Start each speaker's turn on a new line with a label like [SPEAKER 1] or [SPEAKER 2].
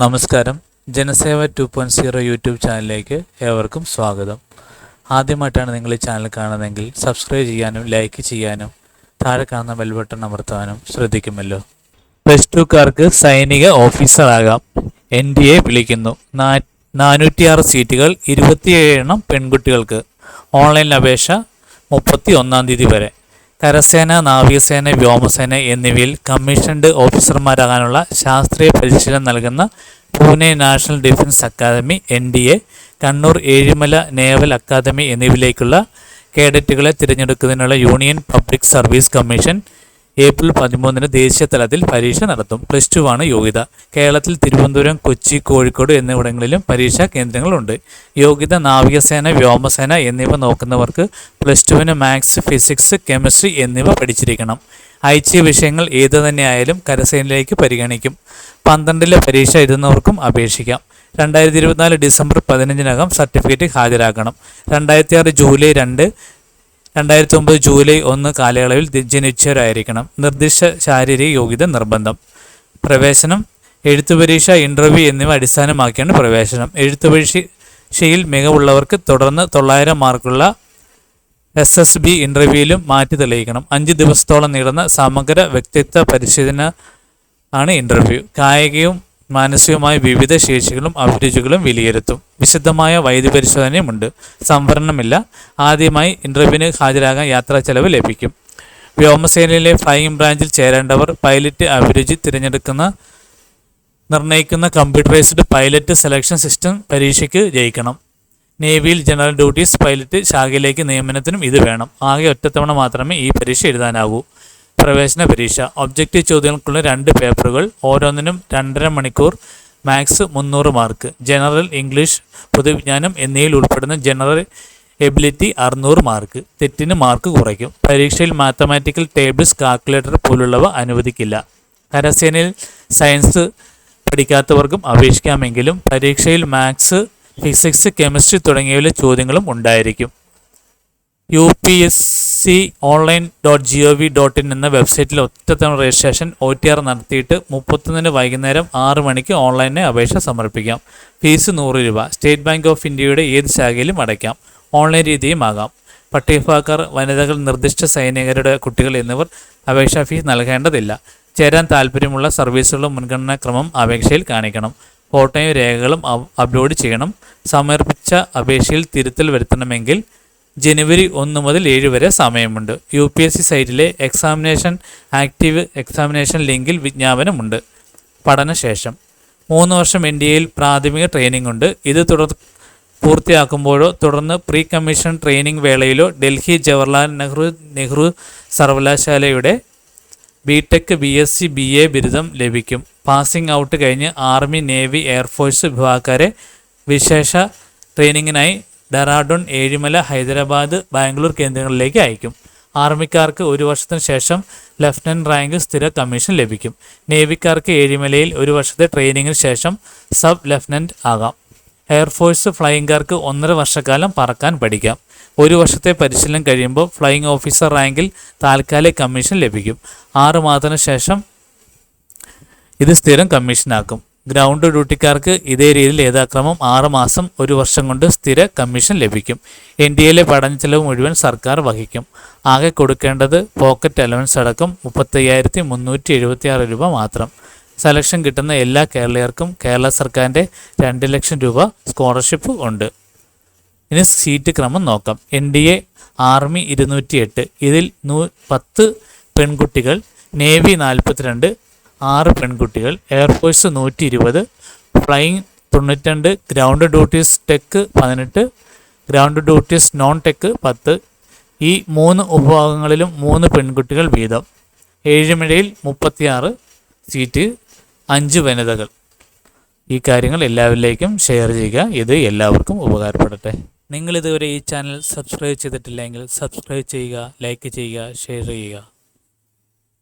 [SPEAKER 1] നമസ്കാരം. Janaseva two point zero YouTube ചാനലിലേക്ക് ഏവർക്കും സ്വാഗതം. ആദ്യമായിട്ടാണ് നിങ്ങൾ ഈ ചാനൽ കാണുന്നതെങ്കിൽ സബ്സ്ക്രൈബ് ചെയ്യാനും ലൈക്ക് ചെയ്യാനും താഴെ കാണുന്ന ബെൽ ബട്ടൺ അമർത്താനും ശ്രദ്ധിക്കുമല്ലോ. പ്ലസ് ടുക്കാർക്ക് സൈനിക ഓഫീസറാകാം. എൻ ഡി എ വിളിക്കുന്നു. നാനൂറ്റിയാറ് സീറ്റുകൾ ഇരുപത്തിയേഴ് എണ്ണം പെൺകുട്ടികൾക്ക്. ഓൺലൈൻ അപേക്ഷ മുപ്പത്തി ഒന്നാം തീയതി വരെ. കരസേന നാവികസേന വ്യോമസേന എന്നിവയിൽ കമ്മീഷൻഡ് ഓഫീസർമാരാകാനുള്ള ശാസ്ത്രീയ പരിശീലനം നൽകുന്ന Pune national defence academy N D A Kannur Ezhimala naval academy എന്നിവയിലേക്കുള്ള കേഡറ്റുകളെ തിരഞ്ഞെടുക്കുന്നതിനുള്ള union public service commission April പതിമൂന്നിന് ദേശീയ തലത്തിൽ പരീക്ഷ നടത്തും. പ്ലസ് ടു ആണ് യോഗ്യത. കേരളത്തിൽ തിരുവനന്തപുരം കൊച്ചി കോഴിക്കോട് എന്നിവിടങ്ങളിലും പരീക്ഷാ കേന്ദ്രങ്ങളുണ്ട്. യോഗ്യത നാവികസേന വ്യോമസേന എന്നിവ നോക്കുന്നവർക്ക് പ്ലസ് ടുവിന് മാത്സ് ഫിസിക്സ് കെമിസ്ട്രി എന്നിവ പഠിച്ചിരിക്കണം. ഐച്ഛ്യ വിഷയങ്ങൾ ഏതു തന്നെയായാലും കരസേനയിലേക്ക് പരിഗണിക്കും. പന്ത്രണ്ടിലെ പരീക്ഷ എഴുതുന്നവർക്കും അപേക്ഷിക്കാം. രണ്ടായിരത്തി ഇരുപത്തിനാല് ഡിസംബർ പതിനഞ്ചിനകം സർട്ടിഫിക്കറ്റ് ഹാജരാക്കണം. രണ്ടായിരത്തി ആറ് ജൂലൈ രണ്ട് രണ്ടായിരത്തി ഒമ്പത് ജൂലൈ ഒന്ന് കാലയളവിൽ ജനിച്ചവരായിരിക്കണം. നിർദ്ദിഷ്ട ശാരീരിക യോഗ്യത നിർബന്ധം. പ്രവേശനം എഴുത്തു പരീക്ഷ ഇന്റർവ്യൂ എന്നിവ അടിസ്ഥാനമാക്കിയാണ് പ്രവേശനം. എഴുത്തു പരീക്ഷയിൽ മികവുള്ളവർക്ക് തുടർന്ന് തൊള്ളായിരം മാർക്കുള്ള എസ് എസ് ബി ഇന്റർവ്യൂവിലും മാറ്റി തെളിയിക്കണം. അഞ്ച് ദിവസത്തോളം നീളുന്ന സമഗ്ര വ്യക്തിത്വ പരിശീലന ആണ് ഇന്റർവ്യൂ കായികവും മാനസികവുമായ വിവിധ ശേഷികളും അഭിരുചികളും വിലയിരുത്തും. വിശദമായ വൈദ്യ പരിശോധനയുമുണ്ട്. സംവരണമില്ല. ആദ്യമായി ഇന്റർവ്യൂവിന് ഹാജരാകാൻ യാത്രാ ചെലവ് ലഭിക്കും. വ്യോമസേനയിലെ ഫ്ലൈയിങ് ബ്രാഞ്ചിൽ ചേരേണ്ടവർ പൈലറ്റ് അഭിരുചി തിരഞ്ഞെടുക്കുന്ന നിർണയിക്കുന്ന കമ്പ്യൂട്ടറൈസ്ഡ് പൈലറ്റ് സെലക്ഷൻ സിസ്റ്റം പരീക്ഷയ്ക്ക് ജയിക്കണം. നേവിയിൽ ജനറൽ ഡ്യൂട്ടീസ് പൈലറ്റ് ശാഖയിലേക്ക് നിയമനത്തിനും ഇത് വേണം. ആകെ ഒറ്റത്തവണ മാത്രമേ ഈ പരീക്ഷ എഴുതാനാവൂ. പ്രവേശന പരീക്ഷ. ഒബ്ജക്റ്റീവ് ചോദ്യങ്ങൾക്കുള്ള രണ്ട് പേപ്പറുകൾ ഓരോന്നിനും രണ്ടര മണിക്കൂർ മാത്സ് മുന്നൂറ് മാർക്ക് ജനറൽ ഇംഗ്ലീഷ് പൊതുവിജ്ഞാനം എന്നിവയിൽ ഉൾപ്പെടുന്ന ജനറൽ എബിലിറ്റി അറുന്നൂറ് മാർക്ക് തെറ്റിന് മാർക്ക് കുറയ്ക്കും. പരീക്ഷയിൽ മാത്തമാറ്റിക്കൽ ടേബിൾസ് കാൽക്കുലേറ്റർ പോലുള്ളവ അനുവദിക്കില്ല. കരസേനയിൽ സയൻസ് പഠിക്കാത്തവർക്കും അപേക്ഷിക്കാമെങ്കിലും പരീക്ഷയിൽ മാത്സ് ഫിസിക്സ് കെമിസ്ട്രി തുടങ്ങിയവയിലെ ചോദ്യങ്ങളും ഉണ്ടായിരിക്കും. U P S C online dot G O V dot in എന്ന വെബ്സൈറ്റിൽ ഒറ്റത്തവണ രജിസ്ട്രേഷൻ ഒ ടി ആർ നടത്തിയിട്ട് മുപ്പത്തൊന്നിന് വൈകുന്നേരം ആറ് മണിക്ക് ഓൺലൈനിൽ അപേക്ഷ സമർപ്പിക്കാം. ഫീസ് നൂറ് രൂപ. സ്റ്റേറ്റ് ബാങ്ക് ഓഫ് ഇന്ത്യയുടെ ഏത് ശാഖയിലും അടയ്ക്കാം. ഓൺലൈൻ രീതിയും ആകാം. പട്ടികഭാക്കാർ വനിതകൾ നിർദ്ദിഷ്ട സൈനികരുടെ കുട്ടികൾ എന്നിവർ അപേക്ഷാ ഫീസ് നൽകേണ്ടതില്ല. ചേരാൻ താല്പര്യമുള്ള സർവീസുകളും മുൻഗണനാക്രമം അപേക്ഷയിൽ കാണിക്കണം. ഫോട്ടോയും രേഖകളും അപ്ലോഡ് ചെയ്യണം. സമർപ്പിച്ച അപേക്ഷയിൽ തിരുത്തൽ വരുത്തണമെങ്കിൽ ജനുവരി ഒന്ന് മുതൽ ഏഴ് വരെ സമയമുണ്ട്. യു പി എസ് സി സൈറ്റിലെ എക്സാമിനേഷൻ ആക്റ്റീവ് എക്സാമിനേഷൻ ലിങ്കിൽ വിജ്ഞാപനമുണ്ട്. പഠനശേഷം. മൂന്ന് വർഷം എൻ ഡി എയിൽ പ്രാഥമിക ട്രെയിനിംഗ് ഉണ്ട് ഇത് തുടർ പൂർത്തിയാക്കുമ്പോഴോ തുടർന്ന് പ്രീ കമ്മീഷൻ ട്രെയിനിംഗ് വേളയിലോ ഡൽഹി ജവഹർലാൽ നെഹ്റു നെഹ്റു സർവകലാശാലയുടെ B tech B S C B A ബിരുദം ലഭിക്കും. പാസിംഗ് ഔട്ട് കഴിഞ്ഞ് ആർമി നേവി എയർഫോഴ്സ് വിഭാഗക്കാരെ വിശേഷ ട്രെയിനിങ്ങിനായി ഡെറാഡൂൺ ഏഴിമല ഹൈദരാബാദ് ബാംഗ്ലൂർ കേന്ദ്രങ്ങളിലേക്ക് അയക്കും. ആർമിക്കാർക്ക് ഒരു വർഷത്തിന് ശേഷം ലഫ്റ്റനന്റ് റാങ്ക് സ്ഥിര കമ്മീഷൻ ലഭിക്കും. നേവിക്കാർക്ക് ഏഴിമലയിൽ ഒരു വർഷത്തെ ട്രെയിനിങ്ങിന് ശേഷം സബ് ലഫ്റ്റനന്റ് ആകാം. എയർഫോഴ്സ് ഫ്ലൈയിങ്കാർക്ക് ഒന്നര വർഷക്കാലം പറക്കാൻ പഠിക്കാം. ഒരു വർഷത്തെ പരിശീലനം കഴിയുമ്പോൾ ഫ്ലൈയിങ് ഓഫീസർ റാങ്കിൽ താൽക്കാലിക കമ്മീഷൻ ലഭിക്കും. ആറ് മാസത്തിന് ശേഷം ഇത് സ്ഥിരം കമ്മീഷനാക്കും. ഗ്രൗണ്ട് ഡ്യൂട്ടിക്കാർക്ക് ഇതേ രീതിയിൽ യഥാക്രമം ആറുമാസം ഒരു വർഷം കൊണ്ട് സ്ഥിര കമ്മീഷൻ ലഭിക്കും. എൻ ഡി എയിലെ പഠന ചെലവ് മുഴുവൻ സർക്കാർ വഹിക്കും. ആകെ കൊടുക്കേണ്ടത് പോക്കറ്റ് അലവൻസ് അടക്കം മുപ്പത്തയ്യായിരത്തി മുന്നൂറ്റി എഴുപത്തിയാറ് രൂപ മാത്രം. സെലക്ഷൻ കിട്ടുന്ന എല്ലാ കേരളീയർക്കും കേരള സർക്കാരിന്റെ രണ്ട് ലക്ഷം രൂപ സ്കോളർഷിപ്പ് ഉണ്ട്. ഇനി സീറ്റ് ക്രമം നോക്കാം. എൻ ഡി എ ആർമി ഇരുന്നൂറ്റി എട്ട് ഇതിൽ നൂ പത്ത് പെൺകുട്ടികൾ നേവി നാൽപ്പത്തിരണ്ട് ആറ് പെൺകുട്ടികൾ എയർഫോഴ്സ് നൂറ്റി ഇരുപത് ഫ്ലൈയിങ് തൊണ്ണൂറ്റിരണ്ട് ഗ്രൗണ്ട് ഡ്യൂട്ടീസ് ടെക്ക് പതിനെട്ട് ഗ്രൗണ്ട് ഡ്യൂട്ടീസ് നോൺ ടെക്ക് പത്ത്. ഈ മൂന്ന് ഉപഭാഗങ്ങളിലും മൂന്ന് പെൺകുട്ടികൾ വീതം. ഏഴുമഴയിൽ മുപ്പത്തിയാറ് സീറ്റ് അഞ്ച് വനിതകൾ. ഈ കാര്യങ്ങൾ എല്ലാവരിലേക്കും ഷെയർ ചെയ്യുക. ഇത് എല്ലാവർക്കും ഉപകാരപ്പെടട്ടെ. നിങ്ങൾ ഇതുവരെ ഈ ചാനൽ സബ്സ്ക്രൈബ് ചെയ്തിട്ടില്ലെങ്കിൽ സബ്സ്ക്രൈബ് ചെയ്യുക ലൈക്ക് ചെയ്യുക ഷെയർ ചെയ്യുക.